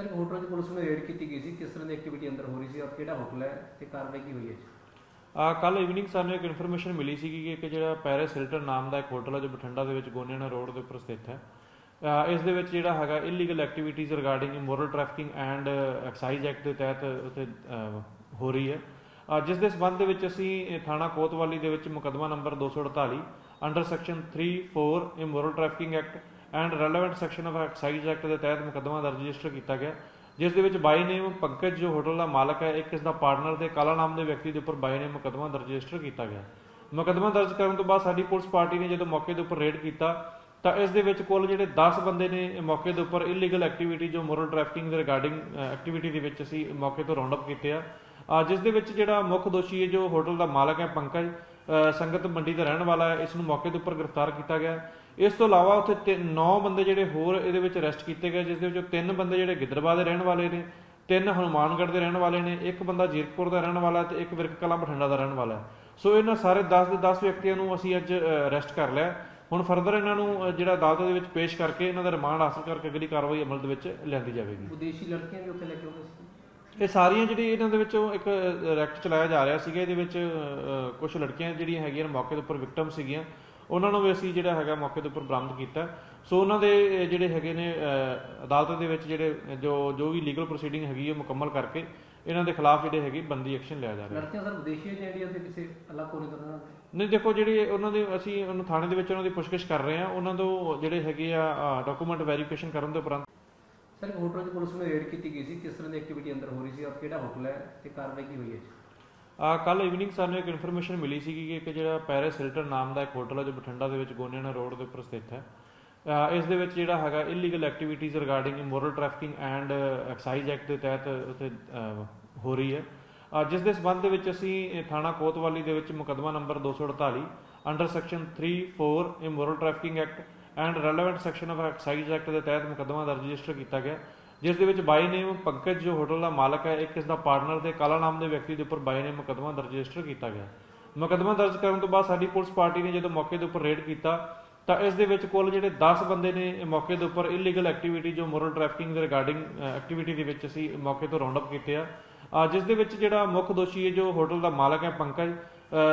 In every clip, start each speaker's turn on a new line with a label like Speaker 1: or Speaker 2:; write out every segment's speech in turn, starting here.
Speaker 1: Sir ਇੱਕ hotel 'ਚ police ਨੇ ਰੇਡ ਕੀਤੀ ਗਈ ਸੀ ਕਿਸ ਤਰ੍ਹਾਂ ਦੀ ਐਕਟੀਵਿਟੀ ਅੰਦਰ ਹੋ ਰਹੀ ਸੀ ਔਰ ਕਿਹੜਾ ਹੋਟਲ ਹੈ ਤੇ ਕਾਰਵਾਈ ਕੀ ਹੋਈ ਹੈ
Speaker 2: ਆ ਕੱਲ ਇਵਨਿੰਗ ਸਾਨੂੰ ਇੱਕ ਇਨਫੋਰਮੇਸ਼ਨ ਮਿਲੀ ਸੀ ਕਿ ਇੱਕ ਜਿਹੜਾ ਪੈਰਿਸ ਹਿਲਟਨ ਨਾਮ ਦਾ ਇੱਕ ਹੋਟਲ ਹੈ ਜੋ ਬਠਿੰਡਾ ਦੇ ਵਿੱਚ ਗੋਨੇਣਾ ਰੋਡ ਦੇ ਉੱਪਰ ਸਥਿਤ ਹੈ। ਇਸ ਦੇ ਵਿੱਚ ਜਿਹੜਾ ਹੈਗਾ illegal activities regarding immoral trafficking and excise act ਦੇ ਤਹਿਤ ਉੱਥੇ ਹੋ ਰਹੀ ਹੈ। ਜਿਸ ਦੇ ਸਬੰਧ ਦੇ ਵਿੱਚ ਅਸੀਂ ਥਾਣਾ ਕੋਤਵਾਲੀ ਦੇ ਵਿੱਚ ਮੁਕੱਦਮਾ number 248 under section 34 immoral trafficking act and relevant section of excise act ਦੇ ਤਹਿਤ ਮੁਕੱਦਮਾ ਦਰਜ ਰਜਿਸਟਰ ਕੀਤਾ ਗਿਆ, ਜਿਸ ਦੇ ਵਿੱਚ ਬਾਈ ਨੇਮ ਪੰਕਜ ਜੋ ਹੋਟਲ ਦਾ ਮਾਲਕ ਹੈ, ਇੱਕ ਇਸ ਦਾ ਪਾਰਟਨਰ ਤੇ ਕਾਲਾ ਨਾਮ ਦੇ ਵਿਅਕਤੀ ਦੇ ਉੱਪਰ ਬਾਈ ਨੇਮ ਮੁਕੱਦਮਾ ਦਰਜ ਰਜਿਸਟਰ ਕੀਤਾ ਗਿਆ। ਮੁਕੱਦਮਾ ਦਰਜ ਕਰਨ ਤੋਂ ਬਾਅਦ ਸਾਡੀ ਪੁਲਿਸ ਪਾਰਟੀ ਨੇ ਜਦੋਂ ਮੌਕੇ ਦੇ ਉੱਪਰ ਰੇਡ ਕੀਤਾ, ਤਾਂ ਇਸ ਦੇ ਵਿੱਚ ਕੁੱਲ ਜਿਹੜੇ 10 ਬੰਦੇ ਨੇ ਮੌਕੇ ਦੇ ਉੱਪਰ ਇਲੀਗਲ ਐਕਟੀਵਿਟੀ ਜੋ ਮੋਰਲ ਟ੍ਰੈਫਿਕਿੰਗ ਦੇ ਰਿਗਾਰਡਿੰਗ ਐਕਟੀਵਿਟੀ ਦੇ ਵਿੱਚ ਅਸੀਂ ਮੌਕੇ ਤੋਂ ਰਾਉਂਡ ਅਪ ਕੀਤੇ ਆ। ਜਿਸ ਦੇ ਵਿੱਚ ਜਿਹੜਾ ਮੁੱਖ ਦੋਸ਼ੀ ਹੈ ਜੋ ਹੋਟਲ ਦਾ ਮਾਲਕ ਹੈ ਪੰਕਜ ਸੰਗਤ ਮੰਡੀ ਦਾ ਰਹਿਣ ਵਾਲਾ ਹੈ, ਇਸ ਨੂੰ ਮੌਕੇ ਦੇ ਉੱਪਰ ਗ੍ਰਿਫਤਾਰ ਕੀਤਾ ਗਿਆ ਇਸ ਤੋਂ ਇਲਾਵਾ ਉੱਥੇ 9 ਬੰਦੇ ਜਿਹੜੇ ਹੋਰ ਇਹਦੇ ਵਿੱਚ ਅਰੈਸਟ ਕੀਤੇ ਗਏ, ਜਿਸ ਦੇ ਵਿੱਚੋਂ ਤਿੰਨ ਬੰਦੇ ਜਿਹੜੇ ਗਿੱਦੜਬਾਹ ਦੇ ਰਹਿਣ ਵਾਲੇ ਨੇ, ਤਿੰਨ ਹਨੂਮਾਨਗੜ੍ਹ ਦੇ ਰਹਿਣ ਵਾਲੇ ਨੇ, ਇੱਕ ਬੰਦਾ ਜੀਰਕਪੁਰ ਦਾ ਰਹਿਣ ਵਾਲਾ ਤੇ ਇੱਕ ਵਿਰਕ ਕਲਾਂ ਬਠਿੰਡਾ ਦਾ ਰਹਿਣ ਵਾਲਾ ਹੈ। ਸੋ ਇਹਨਾਂ ਸਾਰੇ 10 ਦੇ 10 ਵਿਅਕਤੀਆਂ ਨੂੰ ਅਸੀਂ ਅੱਜ ਅਰੈਸਟ ਕਰ ਲਿਆ ਹੁਣ ਫਰਦਰ ਇਹਨਾਂ ਨੂੰ ਜਿਹੜਾ ਅਦਾਲਤ ਦੇ ਵਿੱਚ ਪੇਸ਼ ਕਰਕੇ ਇਹਨਾਂ ਦਾ ਰਿਮਾਂਡ ਹਾਸਲ ਕਰਕੇ ਅਗਲੀ ਕਾਰਵਾਈ ਅਮਲ ਦੇ ਵਿੱਚ ਲਿਆਂਦੀ ਜਾਵੇਗੀ।
Speaker 1: ਵਿਦੇਸ਼ੀ ਲੜਕੀਆਂ ਵੀ ਉੱਥੇ ਲੈ ਕੇ ਆਉਂਦੇ ਸੀ।
Speaker 2: ਇਹ ਸਾਰੀਆਂ ਜਿਹੜੀ ਇਹਨਾਂ ਦੇ ਵਿੱਚੋਂ ਇੱਕ ਰੈਕਟ ਚਲਾਇਆ ਜਾ ਰਿਹਾ ਸੀਗਾ ਇਹਦੇ ਵਿੱਚ ਕੁਝ ਲੜਕੀਆਂ ਜਿਹੜੀਆਂ ਹੈਗੀਆਂ ਮੌਕੇ ਦੇ ਉੱਪਰ ਵਿਕਟਮ ਸੀਗੀਆਂ ਉਹਨਾਂ ਨੂੰ ਵੀ ਅਸੀਂ ਜਿਹੜਾ ਹੈਗਾ ਮੌਕੇ ਦੇ ਉੱਪਰ ਬਰਾਮਦ ਕੀਤਾ। ਸੋ ਉਹਨਾਂ ਦੇ ਜਿਹੜੇ ਹੈਗੇ ਨੇ ਅਦਾਲਤ ਦੇ ਵਿੱਚ ਜਿਹੜੇ ਜੋ ਜੋ ਵੀ ਲੀਗਲ ਪ੍ਰੋਸੀਡਿੰਗ ਹੈਗੀ ਹੈ ਮੁਕੰਮਲ ਕਰਕੇ ਇਹਨਾਂ ਦੇ ਖਿਲਾਫ ਜਿਹੜੇ ਹੈਗੀ ਬੰਦੀ ਐਕਸ਼ਨ ਲਿਆ ਜਾ ਰਿਹਾ। ਹੈ
Speaker 1: ਲੜਕੀਆਂ ਸਰ ਵਿਦੇਸ਼ੀ ਹੈ ਜਾਂ ਇੰਡੀਆ ਦੇ ਕਿਸੇ ਅਲੱਗ ਕੋਨੇ ਤੋਂ?
Speaker 2: ਨਹੀਂ ਦੇਖੋ ਜਿਹੜੀ ਉਹਨਾਂ ਦੇ ਅਸੀਂ ਉਹਨੂੰ ਥਾਣੇ ਦੇ ਵਿੱਚ ਉਹਨਾਂ ਦੀ ਪੁੱਛਗਿੱਛ ਕਰ ਰਹੇ ਹਾਂ। ਉਹਨਾਂ ਤੋਂ ਜਿਹੜੇ ਹੈਗੇ ਆ ਡਾਕੂਮੈਂਟ ਵੈਰੀਫਿਕੇਸ਼ਨ ਕਰਨ ਦੇ ਉਪਰੰਤ
Speaker 1: ਸਰ ਹੋਟਲ 'ਚ ਪੁਲਿਸ ਨੇ ਰੇਡ ਕੀਤੀ ਗਈ ਸੀ, ਕਿਸ ਤਰ੍ਹਾਂ ਦੀ ਐਕਟੀਵਿਟੀ ਅੰਦਰ ਹੋ ਰਹੀ ਸੀ? ਔਰ ਕਿਹੜਾ ਹੋਟਲ ਹੈ ਤੇ ਕਾਰਵਾਈ ਕੀ ਹੋਈ ਹੈ?
Speaker 2: ਆ ਕੱਲ ਇਵਨਿੰਗ ਸਾਨੂੰ ਇੱਕ ਇਨਫੋਰਮੇਸ਼ਨ ਮਿਲੀ ਸੀ ਕਿ ਇੱਕ ਜਿਹੜਾ ਪੈਰਿਸ ਹਿਲਟਨ ਨਾਮ ਦਾ ਇੱਕ ਹੋਟਲ ਹੈ, ਜੋ ਬਠਿੰਡਾ ਦੇ ਵਿੱਚ ਗੋਨੇਣਾ ਰੋਡ ਦੇ ਉੱਪਰ ਸਥਿਤ ਹੈ। ਇਸ ਦੇ ਵਿੱਚ ਜਿਹੜਾ ਹੈਗਾ illegal activities regarding immoral trafficking and excise act ਦੇ ਤਹਿਤ ਉੱਥੇ ਹੋ ਰਹੀ ਹੈ। ਜਿਸ ਦੇ ਸਬੰਧ ਦੇ ਵਿੱਚ ਅਸੀਂ ਥਾਣਾ ਕੋਤਵਾਲੀ ਦੇ ਵਿੱਚ ਮੁਕੱਦਮਾ number 248 under section 34 immoral trafficking act and relevant section of excise act ਦੇ ਤਹਿਤ ਮੁਕੱਦਮਾ ਦਰਜ ਰਜਿਸਟਰ ਕੀਤਾ ਗਿਆ, ਜਿਸ ਦੇ ਵਿੱਚ ਬਾਈ ਨੇਮ ਪੰਕਜ ਜੋ ਹੋਟਲ ਦਾ ਮਾਲਕ ਹੈ, ਇੱਕ ਇਸ ਦਾ ਪਾਰਟਨਰ ਤੇ ਕਾਲਾ ਨਾਮ ਦੇ ਵਿਅਕਤੀ ਦੇ ਉੱਪਰ ਬਾਈ ਨੇਮ ਮੁਕੱਦਮਾ ਦਰਜ ਰਜਿਸਟਰ ਕੀਤਾ ਗਿਆ। ਮੁਕੱਦਮਾ ਦਰਜ ਕਰਨ ਤੋਂ ਬਾਅਦ ਸਾਡੀ ਪੁਲਿਸ ਪਾਰਟੀ ਨੇ ਜਦੋਂ ਮੌਕੇ ਦੇ ਉੱਪਰ ਰੇਡ ਕੀਤਾ, ਤਾਂ ਇਸ ਦੇ ਵਿੱਚ ਕੁੱਲ ਜਿਹੜੇ 10 ਬੰਦੇ ਨੇ, ਇਹ ਮੌਕੇ ਦੇ ਉੱਪਰ ਇਲੀਗਲ ਐਕਟੀਵਿਟੀ ਜੋ ਮੋਰਲ ਟ੍ਰੈਫਿਕਿੰਗ ਦੇ ਰਿਗਾਰਡਿੰਗ ਐਕਟੀਵਿਟੀ ਦੇ ਵਿੱਚ ਅਸੀਂ ਮੌਕੇ ਤੋਂ ਰਾਉਂਡ ਅਪ ਕੀਤੇ ਆ। ਜਿਸ ਦੇ ਵਿੱਚ ਜਿਹੜਾ ਮੁੱਖ ਦੋਸ਼ੀ ਹੈ, ਜੋ ਹੋਟਲ ਦਾ ਮਾਲਕ ਹੈ, ਪੰਕਜ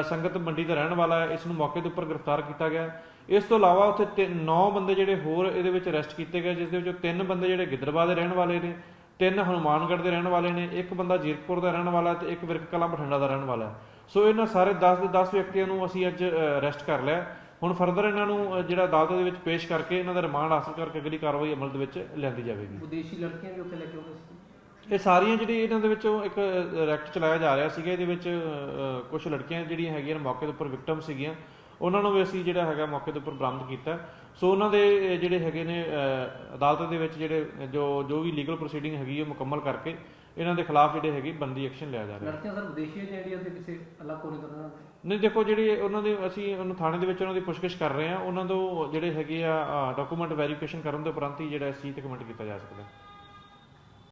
Speaker 2: ਸੰਗਤ ਮੰਡੀ ਦਾ ਰਹਿਣ ਵਾਲਾ ਹੈ, ਇਸ ਨੂੰ ਮੌਕੇ ਦੇ ਉੱਪਰ ਗ੍ਰਿਫਤਾਰ ਕੀਤਾ ਗਿਆ ਇਸ ਤੋਂ ਇਲਾਵਾ ਉੱਥੇ 9 ਬੰਦੇ ਜਿਹੜੇ ਹੋਰ ਇਹਦੇ ਵਿੱਚ ਅਰੈਸਟ ਕੀਤੇ ਗਏ, ਜਿਸ ਦੇ ਵਿੱਚੋਂ ਤਿੰਨ ਬੰਦੇ ਜਿਹੜੇ ਗਿੱਦੜਬਾਹ ਦੇ ਰਹਿਣ ਵਾਲੇ ਨੇ, ਤਿੰਨ ਹਨੂਮਾਨਗੜ੍ਹ ਦੇ ਰਹਿਣ ਵਾਲੇ ਨੇ, ਇੱਕ ਬੰਦਾ ਜੀਰਕਪੁਰ ਦਾ ਰਹਿਣ ਵਾਲਾ ਤੇ ਇੱਕ ਵਿਰਕ ਕਲਾਂ ਬਠਿੰਡਾ ਦਾ ਰਹਿਣ ਵਾਲਾ ਸੋ ਇਹਨਾਂ ਸਾਰੇ 10 ਦੇ 10 ਵਿਅਕਤੀਆਂ ਨੂੰ ਅਸੀਂ ਅੱਜ ਅਰੈਸਟ ਕਰ ਲਿਆ ਹੁਣ ਫਰਦਰ ਇਹਨਾਂ ਨੂੰ ਜਿਹੜਾ ਅਦਾਲਤ ਦੇ ਵਿੱਚ ਪੇਸ਼ ਕਰਕੇ ਇਹਨਾਂ ਦਾ ਰਿਮਾਂਡ ਹਾਸਲ ਕਰਕੇ ਅਗਲੀ ਕਾਰਵਾਈ ਅਮਲ ਦੇ ਵਿੱਚ ਲਿਆਂਦੀ ਜਾਵੇਗੀ।
Speaker 1: ਵਿਦੇਸ਼ੀ ਲੜਕੀਆਂ ਵੀ ਉੱਥੇ ਲੈ ਕੇ ਆਉਂਦੇ ਸੀ।
Speaker 2: ਇਹ ਸਾਰੀਆਂ ਜਿਹੜੀ ਇਹਨਾਂ ਦੇ ਵਿੱਚੋਂ ਇੱਕ ਰੈਕਟ ਚਲਾਇਆ ਜਾ ਰਿਹਾ ਸੀਗਾ ਇਹਦੇ ਵਿੱਚ ਕੁਝ ਲੜਕੀਆਂ ਜਿਹੜੀਆਂ ਹੈਗੀਆਂ ਮੌਕੇ ਦੇ ਉੱਪਰ ਵਿਕਟਮ ਸੀਗੀਆਂ ਉਹਨਾਂ ਨੂੰ ਵੀ ਅਸੀਂ ਜਿਹੜਾ ਹੈਗਾ ਮੌਕੇ ਦੇ ਉੱਪਰ ਬਰਾਮਦ ਕੀਤਾ। ਸੋ ਉਹਨਾਂ ਦੇ ਜਿਹੜੇ ਹੈਗੇ ਨੇ ਅਦਾਲਤ ਦੇ ਵਿੱਚ ਜਿਹੜੇ ਜੋ ਜੋ ਵੀ ਲੀਗਲ ਪ੍ਰੋਸੀਡਿੰਗ ਹੈਗੀ ਹੈ ਮੁਕੰਮਲ ਕਰਕੇ ਇਹਨਾਂ ਦੇ ਖਿਲਾਫ ਜਿਹੜੇ ਹੈਗੀ ਬੰਦੀ ਐਕਸ਼ਨ ਲਿਆ ਜਾ ਰਿਹਾ। ਹੈ
Speaker 1: ਲੜਕੀਆਂ ਸਰ ਵਿਦੇਸ਼ੀ ਹੈ ਜਾਂ ਇੰਡੀਆ ਦੇ ਕਿਸੇ ਅਲੱਗ ਕੋਨੇ ਤੋਂ?
Speaker 2: ਨਹੀਂ ਦੇਖੋ ਜਿਹੜੀ ਉਹਨਾਂ ਦੇ ਅਸੀਂ ਉਹਨੂੰ ਥਾਣੇ ਦੇ ਵਿੱਚ ਉਹਨਾਂ ਦੀ ਪੁੱਛਗਿੱਛ ਕਰ ਰਹੇ ਹਾਂ। ਉਹਨਾਂ ਤੋਂ ਜਿਹੜੇ ਹੈਗੇ ਆ ਡਾਕੂਮੈਂਟ ਵੈਰੀਫਿਕੇਸ਼ਨ ਕਰਨ ਦੇ ਉਪਰੰਤ ਹੀ ਜਿਹੜਾ ਇਸ ਚੀਜ਼ ਤੇ ਕਮੈਂਟ ਕੀਤਾ ਜਾ ਸਕਦਾ।